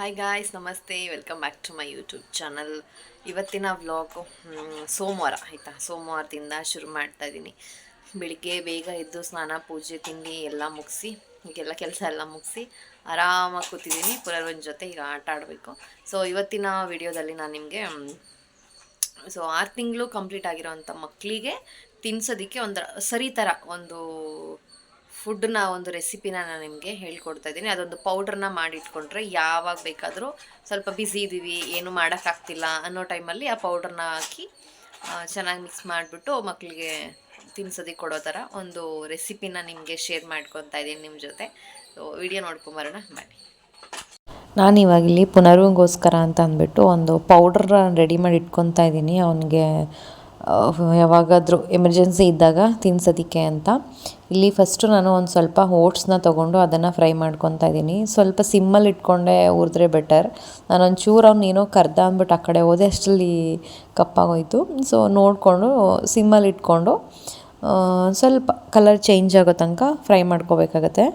Hi guys ನಮಸ್ತೆ. Welcome back to my YouTube channel ಇವತ್ತಿನ vlog ಸೋಮವಾರ, ಆಯಿತಾ? ಸೋಮವಾರದಿಂದ ಶುರು ಮಾಡ್ತಾ ಇದ್ದೀನಿ. ಬೆಳಿಗ್ಗೆ ಬೇಗ ಎದ್ದು ಸ್ನಾನ, ಪೂಜೆ, ತಿಂಡಿ ಎಲ್ಲ ಮುಗಿಸಿ, ಈಗೆಲ್ಲ ಕೆಲಸ ಎಲ್ಲ ಮುಗಿಸಿ ಆರಾಮಾಗಿ ಕೂತಿದ್ದೀನಿ. ಪುನರ್ವನ್ ಜೊತೆ ಈಗ ಆಟ ಆಡಬೇಕು. ಸೊ ಇವತ್ತಿನ ವಿಡಿಯೋದಲ್ಲಿ ನಾನು ನಿಮಗೆ ಸೊ ಆರು ತಿಂಗಳು ಕಂಪ್ಲೀಟ್ ಆಗಿರೋವಂಥ ಮಕ್ಕಳಿಗೆ ತಿನ್ಸೋದಕ್ಕೆ ಒಂದು ಸರಿ ಥರ ಒಂದು ಫುಡ್ನ ಒಂದು ರೆಸಿಪಿನ ನಾನು ನಿಮಗೆ ಹೇಳ್ಕೊಡ್ತಾ ಇದ್ದೀನಿ. ಅದೊಂದು ಪೌಡ್ರನ್ನ ಮಾಡಿಟ್ಕೊಂಡ್ರೆ ಯಾವಾಗ ಬೇಕಾದರೂ ಸ್ವಲ್ಪ ಬ್ಯುಸಿ ಇದ್ದೀವಿ ಏನು ಮಾಡೋಕ್ಕಾಗ್ತಿಲ್ಲ ಅನ್ನೋ ಟೈಮಲ್ಲಿ ಆ ಪೌಡ್ರನ್ನ ಹಾಕಿ ಚೆನ್ನಾಗಿ ಮಿಕ್ಸ್ ಮಾಡಿಬಿಟ್ಟು ಮಕ್ಕಳಿಗೆ ತಿನ್ಸೋದಕ್ಕೆ ಕೊಡೋ ಥರ ಒಂದು ರೆಸಿಪಿನ ನಿಮಗೆ ಶೇರ್ ಮಾಡ್ಕೊತಾ ಇದ್ದೀನಿ ನಿಮ್ಮ ಜೊತೆ. ಸೊ ವಿಡಿಯೋ ನೋಡ್ಕೊಂಬರೋಣ ಬನ್ನಿ. ನಾನು ಪುನರ್ವಂಗೋಸ್ಕರ ಇಲ್ಲಿ ಪುನರ್ವಿಗೋಸ್ಕರ ಅಂತ ಅಂದ್ಬಿಟ್ಟು ಒಂದು ಪೌಡ್ರ ರೆಡಿ ಮಾಡಿ ಇಟ್ಕೊತಾ ಇದ್ದೀನಿ. ಅವನಿಗೆ ಯಾವಾಗಾದರೂ ಎಮರ್ಜೆನ್ಸಿ ಇದ್ದಾಗ ತಿನ್ಸೋದಕ್ಕೆ ಅಂತ. ಇಲ್ಲಿ ಫಸ್ಟು ನಾನು ಒಂದು ಸ್ವಲ್ಪ ಓಟ್ಸ್ನ ತೊಗೊಂಡು ಅದನ್ನು ಫ್ರೈ ಮಾಡ್ಕೊತಾ ಇದ್ದೀನಿ. ಸ್ವಲ್ಪ ಸಿಮ್ಮಲ್ಲಿ ಇಟ್ಕೊಂಡೆ ಹುರಿದ್ರೆ ಬೆಟರ್ ನಾನು ಒಂಚೂರು ಅವ್ನು ಏನೋ ಕರ್ದ ಅಂದ್ಬಿಟ್ಟು ಆ ಕಡೆ ಹೋದೆ, ಅಷ್ಟರಲ್ಲಿ ಕಪ್ಪಾಗೋಯಿತು. ಸೊ ನೋಡಿಕೊಂಡು ಸಿಮ್ಮಲ್ಲಿ ಇಟ್ಕೊಂಡು ಸ್ವಲ್ಪ ಕಲರ್ ಚೇಂಜ್ ಆಗೋ ತನಕ ಫ್ರೈ ಮಾಡ್ಕೋಬೇಕಾಗತ್ತೆ.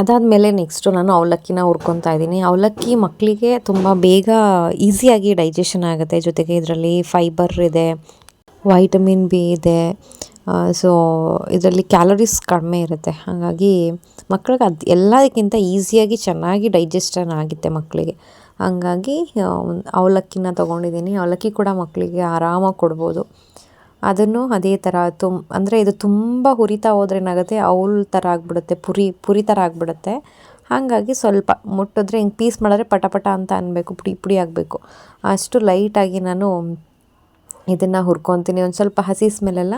ಅದಾದಮೇಲೆ ನೆಕ್ಸ್ಟು ನಾನು ಅವಲಕ್ಕಿನ ಹುರ್ಕೊತಾ ಇದ್ದೀನಿ. ಅವಲಕ್ಕಿ ಮಕ್ಕಳಿಗೆ ತುಂಬ ಬೇಗ ಈಸಿಯಾಗಿ ಡೈಜೆಷನ್ ಆಗುತ್ತೆ. ಜೊತೆಗೆ ಇದರಲ್ಲಿ ಫೈಬರ್ ಇದೆ ವೈಟಮಿನ್ ಬಿ ಇದೆ ಸೊ ಇದರಲ್ಲಿ ಕ್ಯಾಲೋರೀಸ್ ಕಡಿಮೆ ಇರುತ್ತೆ. ಹಾಗಾಗಿ ಮಕ್ಕಳಿಗೆ ಅದು ಎಲ್ಲದಕ್ಕಿಂತ ಈಸಿಯಾಗಿ ಚೆನ್ನಾಗಿ ಡೈಜೆಸ್ಟನ್ ಆಗುತ್ತೆ ಮಕ್ಕಳಿಗೆ ಹಾಗಾಗಿ ಅವಲಕ್ಕಿನ ತೊಗೊಂಡಿದ್ದೀನಿ. ಅವಲಕ್ಕಿ ಕೂಡ ಮಕ್ಕಳಿಗೆ ಆರಾಮಾಗಿ ಕೊಡ್ಬೋದು. ಅದನ್ನು ಅದೇ ಥರ ತುಮ್, ಅಂದರೆ ಇದು ತುಂಬ ಹುರಿತಾ ಹೋದ್ರೆ ಏನಾಗುತ್ತೆ, ಅವಲ್ ಥರ ಆಗಿಬಿಡುತ್ತೆ, ಪುರಿ ಪುರಿ ಥರ ಆಗಿಬಿಡುತ್ತೆ. ಹಾಗಾಗಿ ಸ್ವಲ್ಪ ಮುಟ್ಟಿದ್ರೆ ಹಿಂಗೆ ಪೀಸ್ ಮಾಡಿದ್ರೆ ಪಟ ಪಟ ಅಂತ ಅನ್ನಬೇಕು ಪುಡಿ ಪುಡಿ ಆಗಬೇಕು. ಅಷ್ಟು ಲೈಟಾಗಿ ನಾನು ಇದನ್ನು ಹುರ್ಕೊತೀನಿ. ಒಂದು ಸ್ವಲ್ಪ ಹಸಿ ಸ್ಮೆಲ್ಲೆಲ್ಲ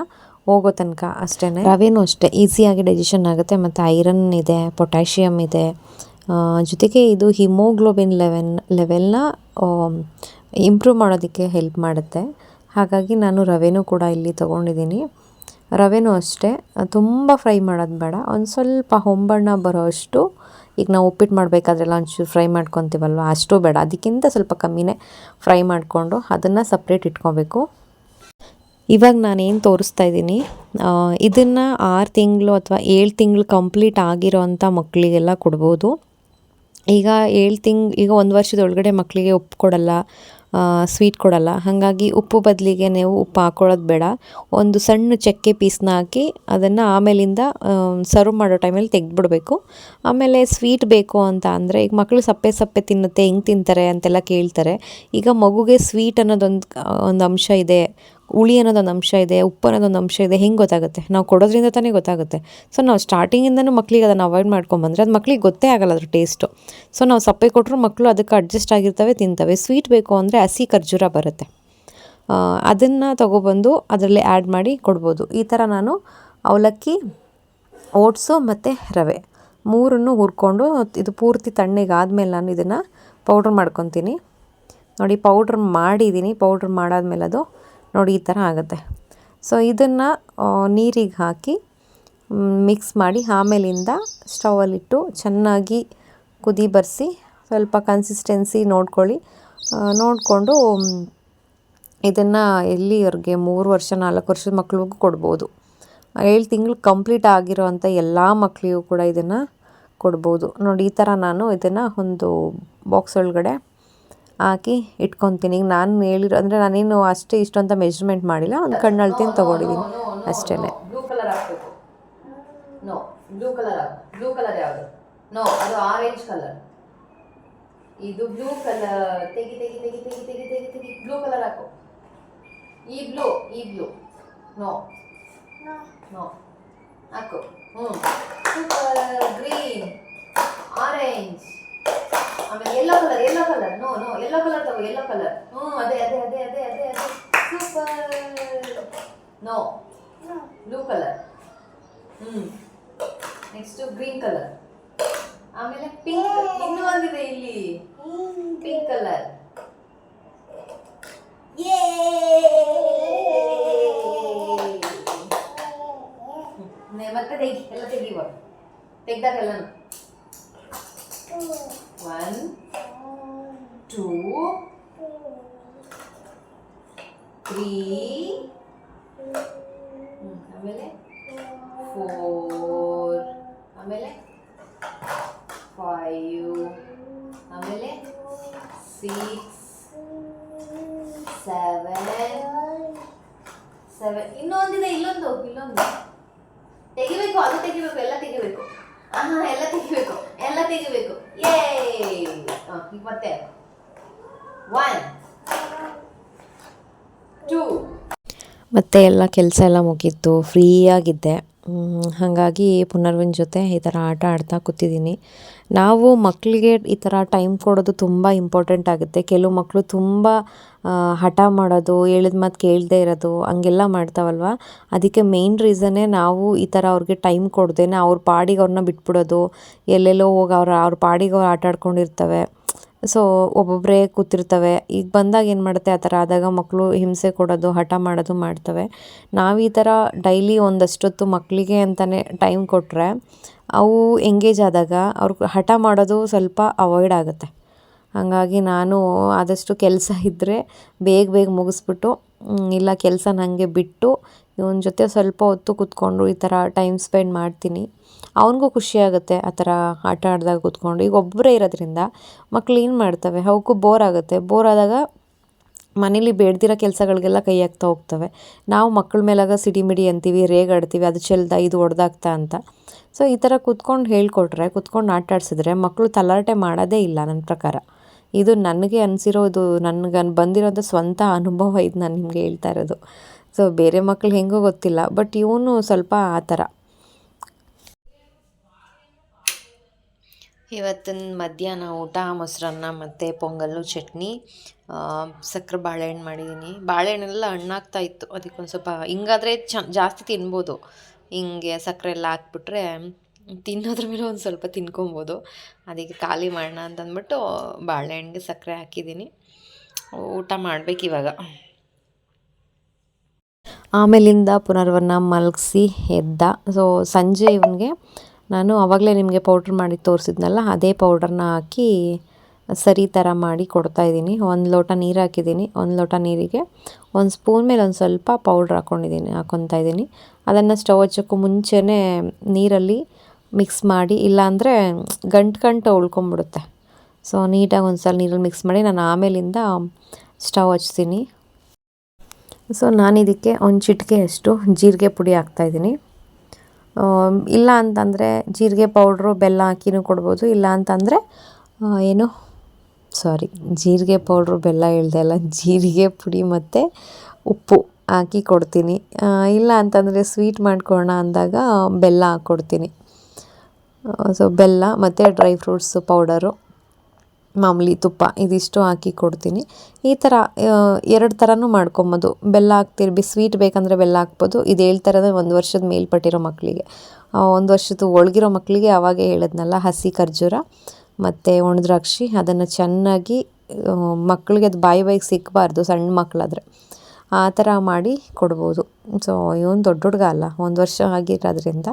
ಹೋಗೋ ತನಕ ಅಷ್ಟೇ ರವೆನೂ ಅಷ್ಟೇ. ಈಸಿಯಾಗಿ ಡೈಜೆಷನ್ ಆಗುತ್ತೆ, ಮತ್ತು ಐರನ್ ಇದೆ ಪೊಟ್ಯಾಷಿಯಮ್ ಇದೆ. ಜೊತೆಗೆ ಇದು ಹಿಮೋಗ್ಲೋಬಿನ್ ಲೆವೆನ್ ಲೆವೆಲ್ನ ಇಂಪ್ರೂವ್ ಮಾಡೋದಕ್ಕೆ ಹೆಲ್ಪ್ ಮಾಡುತ್ತೆ. ಹಾಗಾಗಿ ನಾನು ರವೆನೂ ಕೂಡ ಇಲ್ಲಿ ತೊಗೊಂಡಿದ್ದೀನಿ. ರವೆನೂ ಅಷ್ಟೇ. ತುಂಬ ಫ್ರೈ ಮಾಡೋದು ಬೇಡ. ಒಂದು ಸ್ವಲ್ಪ ಹೊಂಬಣ್ಣ ಬರೋ ಅಷ್ಟು ಈಗ ನಾವು ಉಪ್ಪಿಟ್ಟು ಮಾಡಬೇಕಾದ್ರೆಲ್ಲ ಒಂಚೂರು ಫ್ರೈ ಮಾಡ್ಕೊತೀವಲ್ವ? ಅಷ್ಟು ಬೇಡ. ಅದಕ್ಕಿಂತ ಸ್ವಲ್ಪ ಕಮ್ಮಿನೇ ಫ್ರೈ ಮಾಡಿಕೊಂಡು ಅದನ್ನು ಸಪ್ರೇಟ್ ಇಟ್ಕೋಬೇಕು. ಇವಾಗ ನಾನೇನು ತೋರಿಸ್ತಾ ಇದ್ದೀನಿ ಇದನ್ನು ಆರು ತಿಂಗಳು ಅಥವಾ ಏಳು ತಿಂಗಳು ಕಂಪ್ಲೀಟ್ ಆಗಿರೋ ಅಂಥ ಮಕ್ಕಳಿಗೆಲ್ಲ ಕೊಡ್ಬೋದು. ಈಗ ಏಳು ತಿಂಗ್, ಈಗ ಒಂದು ವರ್ಷದೊಳಗಡೆ ಮಕ್ಕಳಿಗೆ ಉಪ್ಪು ಕೊಡಲ್ಲ ಸ್ವೀಟ್ ಕೊಡಲ್ಲ. ಹಾಗಾಗಿ ಉಪ್ಪು ಬದಲಿಗೆ ನೀವು ಉಪ್ಪು ಹಾಕೊಳ್ಳೋದು ಬೇಡ. ಒಂದು ಸಣ್ಣ ಚಕ್ಕೆ ಪೀಸ್ನ ಹಾಕಿ ಅದನ್ನು ಆಮೇಲಿಂದ ಸರ್ವ್ ಮಾಡೋ ಟೈಮಲ್ಲಿ ತೆಗೆದ್ಬಿಡಬೇಕು. ಆಮೇಲೆ ಸ್ವೀಟ್ ಬೇಕು ಅಂತ ಅಂದರೆ, ಈಗ ಮಕ್ಕಳು ಸಪ್ಪೆ ಸಪ್ಪೆ ತಿನ್ನುತ್ತೆ, ಹೆಂಗೆ ತಿಂತಾರೆ ಅಂತೆಲ್ಲ ಕೇಳ್ತಾರೆ. ಈಗ ಮಗುಗೆ ಸ್ವೀಟ್ ಅನ್ನೋದೊಂದು ಒಂದು ಅಂಶ ಇದೆ. ಹುಳಿ ಅನ್ನೋದೊಂದು ಅಂಶ ಇದೆ, ಉಪ್ಪು ಅನ್ನೋದೊಂದು ಅಂಶ ಇದೆ, ಹೆಂಗೆ ಗೊತ್ತಾಗುತ್ತೆ? ನಾವು ಕೊಡೋದ್ರಿಂದ ತಾನೇ ಗೊತ್ತಾಗುತ್ತೆ. ಸೊ ನಾವು ಸ್ಟಾರ್ಟಿಂಗಿಂದನೂ ಮಕ್ಕಳಿಗೆ ಅದನ್ನು ಅವಾಯ್ಡ್ ಮಾಡ್ಕೊಂಬಂದ್ರೆ ಅದು ಮಕ್ಕಳಿಗೆ ಗೊತ್ತೇ ಆಗಲ್ಲ ಅದ್ರ ಟೇಸ್ಟು ಸೊ ನಾವು ಸಪ್ಪೆ ಕೊಟ್ಟರು ಮಕ್ಕಳು ಅದಕ್ಕೆ ಅಡ್ಜಸ್ಟ್ ಆಗಿರ್ತವೆ, ತಿಂತವೆ. ಸ್ವೀಟ್ ಬೇಕು ಅಂದರೆ ಹಸಿ ಖರ್ಜೂರ ಬರುತ್ತೆ. ಅದನ್ನು ತೊಗೊಬಂದು ಅದರಲ್ಲಿ ಆ್ಯಡ್ ಮಾಡಿ ಕೊಡ್ಬೋದು. ಈ ಥರ ನಾನು ಅವಲಕ್ಕಿ, ಓಟ್ಸು ಮತ್ತು ರವೆ ಮೂರನ್ನು ಹುರ್ಕೊಂಡು ಇದು ಪೂರ್ತಿ ತಣ್ಣಗಾದ್ಮೇಲೆ ನಾನು ಇದನ್ನು ಪೌಡ್ರ್ ಮಾಡ್ಕೊತೀನಿ. ನೋಡಿ ಪೌಡ್ರ್ ಮಾಡಿದ್ದೀನಿ ಪೌಡ್ರ್ ಮಾಡಾದ್ಮೇಲೆ ಅದು ನೋಡಿ ಈ ಥರ ಆಗುತ್ತೆ. ಸೊ ಇದನ್ನು ನೀರಿಗೆ ಹಾಕಿ ಮಿಕ್ಸ್ ಮಾಡಿ ಆಮೇಲಿಂದ ಸ್ಟವಲ್ಲಿಟ್ಟು ಚೆನ್ನಾಗಿ ಕುದಿ ಬರೆಸಿ ಸ್ವಲ್ಪ ಕನ್ಸಿಸ್ಟೆನ್ಸಿ ನೋಡ್ಕೊಳ್ಳಿ. ನೋಡಿಕೊಂಡು ಇದನ್ನು ಎಲ್ಲಿವರೆಗೆ, ಮೂರು ವರ್ಷ, ನಾಲ್ಕು ವರ್ಷದ ಮಕ್ಳಿಗೂ ಕೊಡ್ಬೋದು. ಏಳು ತಿಂಗಳು ಕಂಪ್ಲೀಟ್ ಆಗಿರೋ ಅಂಥ ಎಲ್ಲ ಮಕ್ಕಳಿಗೂ ಕೂಡ ಇದನ್ನು ಕೊಡ್ಬೋದು. ನೋಡಿ, ಈ ಥರ ನಾನು ಇದನ್ನು ಒಂದು ಬಾಕ್ಸ್ ಒಳಗಡೆ ಹಾಕಿ ಇಟ್ಕೊತೀನಿ. ಈಗ ನಾನು ಹೇಳಿರೋ ಅಂದರೆ ನಾನೇನು ಅಷ್ಟೇ ಇಷ್ಟು ಅಂತ ಮೆಜರ್ಮೆಂಟ್ ಮಾಡಿಲ್ಲ ಒಂದು ಕಣ್ಣು ಅಳ್ತೀನಿ ತೊಗೊಂಡಿದ್ದೀನಿ ಅಷ್ಟೇ colour no blue colour blue colour ಯಾವುದು? ನೋ ಅದು ಆರೆಂಜ್ ಕಲರ್ ಇದು ಬ್ಲೂ ಕಲರ್ ತೆಗಿ ತೆಗಿ ತೆಗಿ ತೆಗಿ ತೆಗಿ ತೆಗಿ ತೆಗಿ. ಬ್ಲೂ ಕಲರ್ ಹಾಕು. ಈ ಬ್ಲೂ ಈ ಬ್ಲೂ ನೋ ನೋ ಹಾಕು. ಹ್ಞೂ ಸೂಪರ್ ಗ್ರೀನ್ ಆರೆಂಜ್ ಆಮೇಲೆ yellow colour yellow colour no no yellow colour ತಗೋ ಯೆಲ್ಲೋ ಕಲರ್ ಹ್ಞೂ ಅದೇ ಅದೇ ಅದೇ ಅದೇ ಅದೇ ಅದೇ super no blue colour hmm next green colour ಆಮೇಲೆ ಪಿಂಕ್ ಇನ್ನೂ ಒಂದಿದೆ ಇಲ್ಲಿ ಪಿಂಕ್ ಕಲರ್ ಮತ್ತೆ ತೆಗಿ ಎಲ್ಲ ತೆಗಿವ ತೆಗ್ದಾಗೆಲ್ಲನು ಒನ್ ಟೂ ತ್ರೀ ಆಮೇಲೆ ಫೋರ್ ಆಮೇಲೆ ಫೈವ್ ಆಮೇಲೆ ಸಿಕ್ಸ್ ಸೆವೆನ್ ಸೆವೆನ್ ಇನ್ನೊಂದಿದೆ, ಇಲ್ಲೊಂದು ಇಲ್ಲೊಂದು. ತೆಗಿಬೇಕು, ಅದು ತೆಗಿಬೇಕು, ಎಲ್ಲ ತೆಗಿಬೇಕು. ಹಾಂ ಎಲ್ಲ ತೆಗಿಬೇಕು. ಎಲ್ಲ ತೆಗಿಬೇಕು. ಏ ಈಗ ಮತ್ತೆ ಒನ್ ಟೂ ಮತ್ತು ಎಲ್ಲ ಕೆಲಸ ಎಲ್ಲ ಮುಗೀತು. ಫ್ರೀಯಾಗಿದ್ದೆ ಹಾಗಾಗಿ ಪುನರ್ವನ್ ಜೊತೆ ಈ ಥರ ಆಟ ಆಡ್ತಾ ಕೂತಿದ್ದೀನಿ ನಾವು ಮಕ್ಕಳಿಗೆ ಈ ಥರ ಟೈಮ್ ಕೊಡೋದು ತುಂಬ ಇಂಪಾರ್ಟೆಂಟ್ ಆಗುತ್ತೆ. ಕೆಲವು ಮಕ್ಕಳು ತುಂಬ ಹಠ ಮಾಡೋದು, ಹೇಳಿದ ಮಾತು ಕೇಳದೇ ಇರೋದು, ಹಂಗೆಲ್ಲ ಮಾಡ್ತಾವಲ್ವ? ಅದಕ್ಕೆ ಮೇಯ್ನ್ ರೀಸನ್ನೇ ನಾವು ಈ ಥರ ಅವ್ರಿಗೆ ಟೈಮ್ ಕೊಡ್ದೇನೆ ಅವ್ರ ಪಾಡಿಗೆ ಅವ್ರನ್ನ ಬಿಟ್ಬಿಡೋದು. ಎಲ್ಲೆಲ್ಲೋ ಹೋಗಿ ಅವ್ರ ಅವ್ರ ಪಾಡಿಗೆ ಅವ್ರು ಆಟ ಆಡ್ಕೊಂಡಿರ್ತವೆ. ಸೊ ಒಬ್ಬೊಬ್ಬರೇ ಕೂತಿರ್ತವೆ. ಈಗ ಬಂದಾಗ ಏನು ಮಾಡುತ್ತೆ? ಆ ಥರ ಆದಾಗ ಮಕ್ಕಳು ಹಿಂಸೆ ಕೊಡೋದು, ಹಠ ಮಾಡೋದು ಮಾಡ್ತವೆ. ನಾವು ಈ ಥರ ಡೈಲಿ ಒಂದಷ್ಟೊತ್ತು ಮಕ್ಕಳಿಗೆ ಅಂತಲೇ ಟೈಮ್ ಕೊಟ್ಟರೆ ಅವು ಎಂಗೇಜ್ ಆದಾಗ ಅವ್ರ ಹಠ ಮಾಡೋದು ಸ್ವಲ್ಪ ಅವಾಯ್ಡ್ ಆಗುತ್ತೆ. ಹಾಗಾಗಿ ನಾನು ಆದಷ್ಟು ಕೆಲಸ ಇದ್ದರೆ ಬೇಗ ಬೇಗ ಮುಗಿಸ್ಬಿಟ್ಟು ಇಲ್ಲ ಕೆಲಸ ನನಗೆ ಬಿಟ್ಟು, ಇವನ ಜೊತೆ ಸ್ವಲ್ಪ ಹೊತ್ತು ಕೂತ್ಕೊಂಡು ಈ ಥರ ಟೈಮ್ ಸ್ಪೆಂಡ್ ಮಾಡ್ತೀನಿ. ಅವನಿಗೂ ಖುಷಿಯಾಗುತ್ತೆ ಆ ಥರ ಆಟ ಆಡಿದಾಗ ಕೂತ್ಕೊಂಡು. ಈಗ ಒಬ್ಬರೇ ಇರೋದ್ರಿಂದ ಮಕ್ಳು ಏನು ಮಾಡ್ತವೆ? ಅವಕ್ಕೂ ಬೋರ್ ಆಗುತ್ತೆ. ಬೋರ್ ಆದಾಗ ಮನೇಲಿ ಬೇಡ್ದಿರೋ ಕೆಲಸಗಳಿಗೆಲ್ಲ ಕೈ ಹಾಕ್ತಾ ಹೋಗ್ತವೆ. ನಾವು ಮಕ್ಕಳ ಮೇಲಾಗ ಸಿಡಿಮಿಡಿ ಅಂತೀವಿ ರೇಗಾಡ್ತೀವಿ ಅದು ಚೆಲ್ದ, ಇದು ಹೊಡೆದಾಗ್ತಾ ಅಂತ. ಸೊ ಈ ಥರ ಕೂತ್ಕೊಂಡು ಹೇಳ್ಕೊಟ್ರೆ, ಕೂತ್ಕೊಂಡು ಆಟ ಆಡ್ಸಿದ್ರೆ ಮಕ್ಕಳು ತಲಾಟೆ ಮಾಡೋದೇ ಇಲ್ಲ ನನ್ನ ಪ್ರಕಾರ. ಇದು ನನಗೆ ಅನಿಸಿರೋದು, ನನಗೆ ಬಂದಿರೋದು ಸ್ವಂತ ಅನುಭವ ಇದು ನಾನು ನಿಮಗೆ ಹೇಳ್ತಾ ಇರೋದು. ಸೊ ಬೇರೆ ಮಕ್ಳು ಹೆಂಗೋ ಗೊತ್ತಿಲ್ಲ ಬಟ್ ಇವನು ಸ್ವಲ್ಪ ಆ ಥರ. ಇವತ್ತಿನ ಮಧ್ಯಾಹ್ನ ಊಟ, ಮೊಸರನ್ನ ಮತ್ತು ಪೊಂಗಲ್ಲು, ಚಟ್ನಿ ಸಕ್ಕರೆ ಬಾಳೆಹಣ್ಣು ಮಾಡಿದ್ದೀನಿ ಬಾಳೆಹಣ್ಣೆಲ್ಲ ಹಣ್ಣಾಗ್ತಾ ಇತ್ತು. ಅದಕ್ಕೊಂದು ಸ್ವಲ್ಪ ಹಿಂಗಾದರೆ ಚ ಜಾಸ್ತಿ ತಿನ್ಬೋದು. ಹಿಂಗೆ ಸಕ್ಕರೆ ಎಲ್ಲ ಹಾಕ್ಬಿಟ್ರೆ ತಿನ್ನೋದ್ರ ಮೇಲೆ ಒಂದು ಸ್ವಲ್ಪ ತಿನ್ಕೊಬೋದು. ಅದಕ್ಕೆ ಖಾಲಿ ಮಾಡೋಣ ಅಂತಂದ್ಬಿಟ್ಟು ಬಾಳೆಹಣ್ಣಿಗೆ ಸಕ್ಕರೆ ಹಾಕಿದ್ದೀನಿ ಊಟ ಮಾಡಬೇಕು ಇವಾಗ. ಆಮೇಲಿಂದ ಪುನರ್ವನ್ನ ಮಲಗಿಸಿ ಎದ್ದ. ಸೊ ಸಂಜೆ ಇವನಿಗೆ ನಾನು ಆವಾಗಲೇ ನಿಮಗೆ ಪೌಡ್ರ್ ಮಾಡಿ ತೋರಿಸಿದ್ನಲ್ಲ, ಅದೇ ಪೌಡ್ರನ್ನ ಹಾಕಿ ಸರಿ ಥರ ಮಾಡಿ ಕೊಡ್ತಾ ಇದ್ದೀನಿ. ಒಂದು ಲೋಟ ನೀರು ಹಾಕಿದ್ದೀನಿ. ಒಂದು ಲೋಟ ನೀರಿಗೆ ಒಂದು ಸ್ಪೂನ್ ಮೇಲೆ ಒಂದು ಸ್ವಲ್ಪ ಪೌಡ್ರ್ ಹಾಕ್ಕೊಂಡಿದ್ದೀನಿ ಹಾಕ್ಕೊತಾ ಇದ್ದೀನಿ. ಅದನ್ನು ಸ್ಟವ್ ಹಚ್ಚೋಕ್ಕೂ ಮುಂಚೆನೇ ನೀರಲ್ಲಿ ಮಿಕ್ಸ್ ಮಾಡಿ, ಇಲ್ಲಾಂದರೆ ಗಂಟು ಗಂಟು ಉಳ್ಕೊಂಬಿಡುತ್ತೆ ಸೊ ನೀಟಾಗಿ ಒಂದು ಸಲ ನೀರಲ್ಲಿ ಮಿಕ್ಸ್ ಮಾಡಿ ನಾನು ಆಮೇಲಿಂದ ಸ್ಟವ್ ಹಚ್ತೀನಿ. ಸೊ ನಾನು ಇದಕ್ಕೆ ಒಂದು ಚಿಟಿಕೆ ಅಷ್ಟು ಜೀರಿಗೆ ಪುಡಿ ಹಾಕ್ತಾಯಿದ್ದೀನಿ ಇಲ್ಲ ಅಂತಂದರೆ ಜೀರಿಗೆ ಪೌಡ್ರು, ಬೆಲ್ಲ ಹಾಕಿನೂ ಕೊಡ್ಬೋದು. ಇಲ್ಲ ಅಂತಂದರೆ ಏನು? ಸಾರಿ, ಜೀರಿಗೆ ಪೌಡ್ರು, ಬೆಲ್ಲ ಹೇಳ್ದೆ ಅಲ್ಲ, ಜೀರಿಗೆ ಪುಡಿ ಮತ್ತು ಉಪ್ಪು ಹಾಕಿ ಕೊಡ್ತೀನಿ. ಇಲ್ಲ ಅಂತಂದರೆ ಸ್ವೀಟ್ ಮಾಡ್ಕೊಳ್ಳೋಣ ಅಂದಾಗ ಬೆಲ್ಲ ಹಾಕ್ಕೊಡ್ತೀನಿ ಸೊ ಬೆಲ್ಲ ಮತ್ತು ಡ್ರೈ ಫ್ರೂಟ್ಸು ಪೌಡರು. ಮಾಮೂಲಿ ತುಪ್ಪ ಇದಿಷ್ಟು ಹಾಕಿ ಕೊಡ್ತೀನಿ. ಈ ಥರ ಎರಡು ಥರನೂ ಮಾಡ್ಕೊಬೋದು. ಬೆಲ್ಲ ಹಾಕ್ತೀರಿ, ಬಿ ಸ್ವೀಟ್ ಬೇಕಂದರೆ ಬೆಲ್ಲ ಹಾಕ್ಬೋದು. ಇದು ಹೇಳ್ತಾರದೆ ಒಂದು ವರ್ಷದ ಮೇಲ್ಪಟ್ಟಿರೋ ಮಕ್ಕಳಿಗೆ ಒಂದು ವರ್ಷದ ಒಳಗಿರೋ ಮಕ್ಕಳಿಗೆ ಆವಾಗೇ ಹೇಳಿದ್ನಲ್ಲ, ಹಸಿ ಖರ್ಜೂರ ಮತ್ತು ಒಣದ್ರಾಕ್ಷಿ. ಅದನ್ನು ಚೆನ್ನಾಗಿ ಮಕ್ಕಳಿಗೆ ಅದು ಬಾಯಿ ಬಾಯಿಗೆ ಸಿಕ್ಕಬಾರ್ದು ಸಣ್ಣ ಮಕ್ಕಳಾದರೆ ಆ ಥರ ಮಾಡಿ ಕೊಡ್ಬೋದು. ಸೊ ಇವನು ದೊಡ್ಡ ಹುಡುಗ ಅಲ್ಲ, ಒಂದು ವರ್ಷ ಆಗಿರೋದ್ರಿಂದ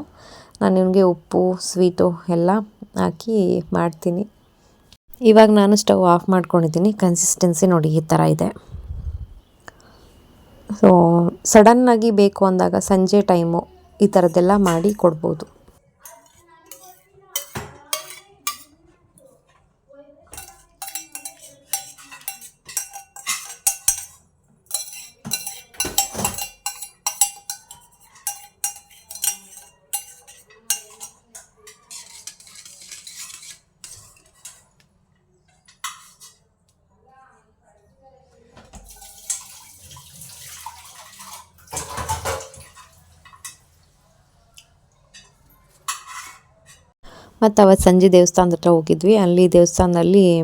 ನಾನು ಇವನಿಗೆ ಉಪ್ಪು ಸ್ವೀಟು ಎಲ್ಲ ಹಾಕಿ ಮಾಡ್ತೀನಿ. ಇವಾಗ ನಾನು ಸ್ಟವ್ ಆಫ್ ಮಾಡ್ಕೊಂಡಿದ್ದೀನಿ. ಕನ್ಸಿಸ್ಟೆನ್ಸಿ ನೋಡಿ ಈ ಥರ ಇದೆ. ಸೊ ಸಡನ್ನಾಗಿ ಬೇಕು ಅಂದಾಗ ಸಂಜೆ ಟೈಮು ಈ ಥರದ್ದೆಲ್ಲ ಮಾಡಿ ಕೊಡ್ಬೋದು. ಮತ್ತು ಅವತ್ತು ಸಂಜೆ ದೇವಸ್ಥಾನದ ಹತ್ರ ಹೋಗಿದ್ವಿ. ಅಲ್ಲಿ ದೇವಸ್ಥಾನದಲ್ಲಿ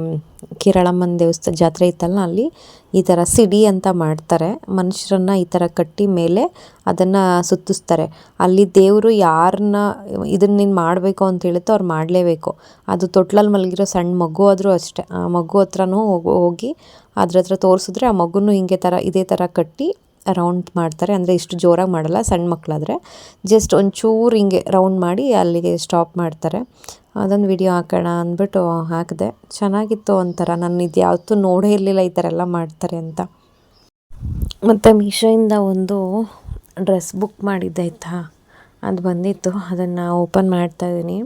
ಕಿರಳಮ್ಮನ ದೇವಸ್ಥಾನ ಜಾತ್ರೆ ಇತ್ತಲ್ಲ ಅಲ್ಲಿ? ಈ ಥರ ಸಿಡಿ ಅಂತ ಮಾಡ್ತಾರೆ. ಮನುಷ್ಯರನ್ನ ಈ ಥರ ಕಟ್ಟಿ ಮೇಲೆ ಅದನ್ನು ಸುತ್ತಿಸ್ತಾರೆ. ಅಲ್ಲಿ ದೇವರು ಯಾರನ್ನ ಇದನ್ನ ನೀನು ಮಾಡಬೇಕು ಅಂತ ಹೇಳುತ್ತೋ ಅವ್ರು ಮಾಡಲೇಬೇಕು. ಅದು ತೊಟ್ಲಲ್ಲಿ ಮಲಗಿರೋ ಸಣ್ಣ ಮಗು ಆದರೂ ಅಷ್ಟೇ. ಆ ಮಗು ಹತ್ರನೂ ಹೋಗು- ಅದ್ರ ಹತ್ರ ತೋರಿಸಿದ್ರೆ ಆ ಮಗುನೂ ಹಿಂಗೆ ಥರ, ಇದೇ ಥರ ಕಟ್ಟಿ ರೌಂಡ್ ಮಾಡ್ತಾರೆ. ಅಂದರೆ ಇಷ್ಟು ಜೋರಾಗಿ ಮಾಡಲ್ಲ ಸಣ್ಣ ಮಕ್ಕಳಾದರೆ ಜಸ್ಟ್ ಒಂಚೂರು ಹಿಂಗೆ ರೌಂಡ್ ಮಾಡಿ ಅಲ್ಲಿಗೆ ಸ್ಟಾಪ್ ಮಾಡ್ತಾರೆ. ಅದೊಂದು ವಿಡಿಯೋ ಹಾಕೋಣ ಅಂದ್ಬಿಟ್ಟು ಹಾಕಿದೆ. ಚೆನ್ನಾಗಿತ್ತು ಒಂಥರ. ನಾನು ಇದು ಯಾವತ್ತೂ ನೋಡೇ ಇರಲಿಲ್ಲ ಈ ಥರ ಎಲ್ಲ ಮಾಡ್ತಾರೆ ಅಂತ. ಮತ್ತು ಮೀಶೋಯಿಂದ ಒಂದು ಡ್ರೆಸ್ ಬುಕ್ ಮಾಡಿದ್ದೆ ಆಯಿತಾ? ಅದು ಬಂದಿತ್ತು. ಅದನ್ನು ಓಪನ್ ಮಾಡ್ತಾಯಿದ್ದೀನಿ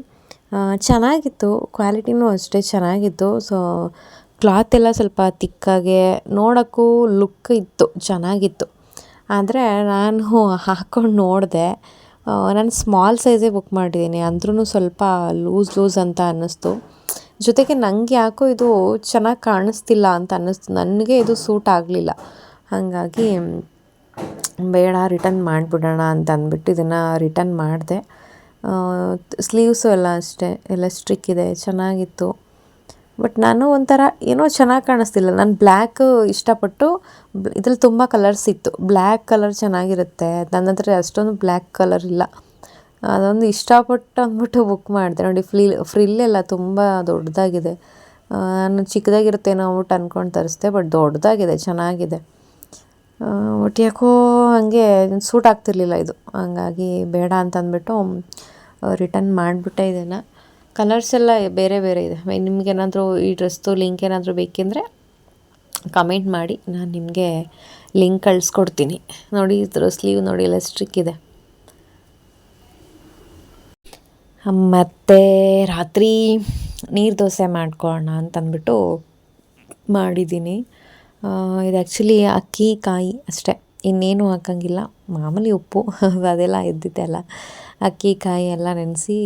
ಚೆನ್ನಾಗಿತ್ತು. ಕ್ವಾಲಿಟಿನೂ ಅಷ್ಟೇ ಚೆನ್ನಾಗಿತ್ತು. ಸೊ ಕ್ಲಾತ್ ಎಲ್ಲ ಸ್ವಲ್ಪ ತಿಕ್ಕಾಗೆ ನೋಡೋಕ್ಕೂ ಲುಕ್ ಇತ್ತು. ಚೆನ್ನಾಗಿತ್ತು. ಆದರೆ ನಾನು ಹಾಕ್ಕೊಂಡು ನೋಡಿದೆ ನಾನು ಸ್ಮಾಲ್ ಸೈಜೇ ಬುಕ್ ಮಾಡಿದ್ದೀನಿ ಅಂದ್ರೂ ಸ್ವಲ್ಪ ಲೂಸ್ ಲೂಸ್ ಅಂತ ಅನ್ನಿಸ್ತು. ಜೊತೆಗೆ ನನಗೆ ಯಾಕೋ ಇದು ಚೆನ್ನಾಗಿ ಕಾಣಿಸ್ತಿಲ್ಲ ಅಂತ ಅನ್ನಿಸ್ತು. ನನಗೆ ಇದು ಸೂಟ್ ಆಗಲಿಲ್ಲ. ಹಾಗಾಗಿ, ಬೇಡ ರಿಟರ್ನ್ ಮಾಡಿಬಿಡೋಣ ಅಂತ ಅಂದ್ಬಿಟ್ಟು ಇದನ್ನು ರಿಟರ್ನ್ ಮಾಡಿದೆ. ಸ್ಲೀವ್ಸು ಎಲ್ಲ ಅಷ್ಟೇ, ಎಲ್ಲ ಸ್ಟ್ರಿಕ್ ಇದೆ, ಚೆನ್ನಾಗಿತ್ತು. ಬಟ್ ನಾನು ಒಂಥರ ಏನೋ ಚೆನ್ನಾಗಿ ಕಾಣಿಸ್ತಿಲ್ಲ. ನಾನು ಬ್ಲ್ಯಾಕ್ ಇಷ್ಟಪಟ್ಟು ಇದ್ರಲ್ಲಿ ತುಂಬ ಕಲರ್ಸ್ ಇತ್ತು. ಬ್ಲ್ಯಾಕ್ ಕಲರ್ ಚೆನ್ನಾಗಿರುತ್ತೆ. ನನ್ನ ಹತ್ರ ಅಷ್ಟೊಂದು ಬ್ಲ್ಯಾಕ್ ಕಲರ್ ಇಲ್ಲ. ಅದೊಂದು ಇಷ್ಟಪಟ್ಟು ಅಂದ್ಬಿಟ್ಟು ಬುಕ್ ಮಾಡಿದೆ. ನೋಡಿ, ಫ್ರಿಲ್ ಫ್ರಿಲ್ಲೆಲ್ಲ ತುಂಬ ದೊಡ್ಡದಾಗಿದೆ. ನಾನು ಚಿಕ್ಕದಾಗಿರುತ್ತೇನೋ ಅಂದ್ಬಿಟ್ಟು ಅಂದ್ಕೊಂಡು ತರಿಸ್ದೆ, ಬಟ್ ದೊಡ್ಡದಾಗಿದೆ, ಚೆನ್ನಾಗಿದೆ. ಬಟ್ ಯಾಕೋ ಹಾಗೆ ಸೂಟ್ ಆಗ್ತಿರ್ಲಿಲ್ಲ ಇದು. ಹಂಗಾಗಿ ಬೇಡ ಅಂತ ಅಂದ್ಬಿಟ್ಟು ರಿಟರ್ನ್ ಮಾಡಿಬಿಟ್ಟೆ ಇದನ್ನು. ಕಲರ್ಸ್ ಎಲ್ಲ ಬೇರೆ ಬೇರೆ ಇದೆ. ನಿಮ್ಗೇನಾದರೂ ಈ ಡ್ರೆಸ್ದು ಲಿಂಕ್ ಏನಾದರೂ ಬೇಕೆಂದರೆ ಕಮೆಂಟ್ ಮಾಡಿ. ನಾನು ನಿಮಗೆ ಲಿಂಕ್ ಕಳಿಸ್ಕೊಡ್ತೀನಿ. ನೋಡಿ ಇದ್ರ ಸ್ಲೀವ್ ನೋಡಿ, ಎಲ್ಲ ಸ್ಟ್ರಿಕ್ ಇದೆ. ಮತ್ತು ರಾತ್ರಿ ನೀರು ದೋಸೆ ಮಾಡ್ಕೊಳ್ಳೋಣ ಅಂತಂದ್ಬಿಟ್ಟು ಮಾಡಿದ್ದೀನಿ. ಇದು ಆ್ಯಕ್ಚುಲಿ ಅಕ್ಕಿ, ಕಾಯಿ ಅಷ್ಟೇ. ಇನ್ನೇನು ಹಾಕಂಗಿಲ್ಲ. ಮಾಮೂಲಿ ಉಪ್ಪು. ಅದೆಲ್ಲ ಇದ್ದಿದ್ದೆ ಅಲ್ಲ. ಅಕ್ಕಿ, ಕಾಯಿ ಎಲ್ಲ ನೆನೆಸಿ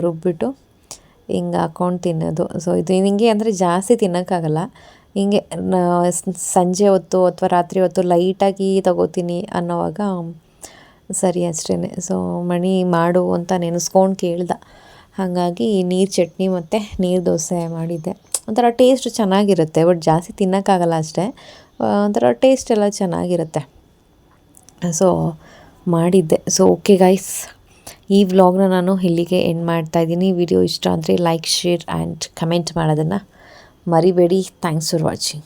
ರುಬ್ಬಿಟ್ಟು ಹಿಂಗೆ ಹಾಕೊಂಡು ತಿನ್ನೋದು. ಸೊ ಇದು ಹಿಂಗೆ ಅಂದರೆ ಜಾಸ್ತಿ ತಿನ್ನೋಕ್ಕಾಗಲ್ಲ. ಹಿಂಗೆ ಸಂಜೆ ಹೊತ್ತು ಅಥವಾ ರಾತ್ರಿ ಹೊತ್ತು ಲೈಟಾಗಿ ತಗೋತೀನಿ ಅನ್ನೋವಾಗ ಸರಿ ಅಷ್ಟೇ ಸೊ ಮಣಿ ಮಾಡು ಅಂತ ನೆನೆಸ್ಕೊಂಡು ಕೇಳ್ದೆ. ಹಾಗಾಗಿ ನೀರು ಚಟ್ನಿ ಮತ್ತು ನೀರು ದೋಸೆ ಮಾಡಿದ್ದೆ. ಒಂಥರ ಟೇಸ್ಟ್ ಚೆನ್ನಾಗಿರುತ್ತೆ ಬಟ್ ಜಾಸ್ತಿ ತಿನ್ನೋಕ್ಕಾಗಲ್ಲ ಅಷ್ಟೇ. ಒಂಥರ ಟೇಸ್ಟ್ ಎಲ್ಲ ಚೆನ್ನಾಗಿರುತ್ತೆ. ಸೊ ಮಾಡಿದ್ದೆ. ಸೊ ಓಕೆ ಗೈಸ್ ಈ ವ್ಲಾಗ್ನ ನಾನು ಇಲ್ಲಿಗೆ ಎಂಡ್ ಮಾಡ್ತಾ ಇದ್ದೀನಿ. ವಿಡಿಯೋ ಇಷ್ಟ ಅಂದರೆ ಲೈಕ್ ಶೇರ್ ಆ್ಯಂಡ್ ಕಮೆಂಟ್ ಮಾಡೋದನ್ನು ಮರಿಬೇಡಿ. Thanks for watching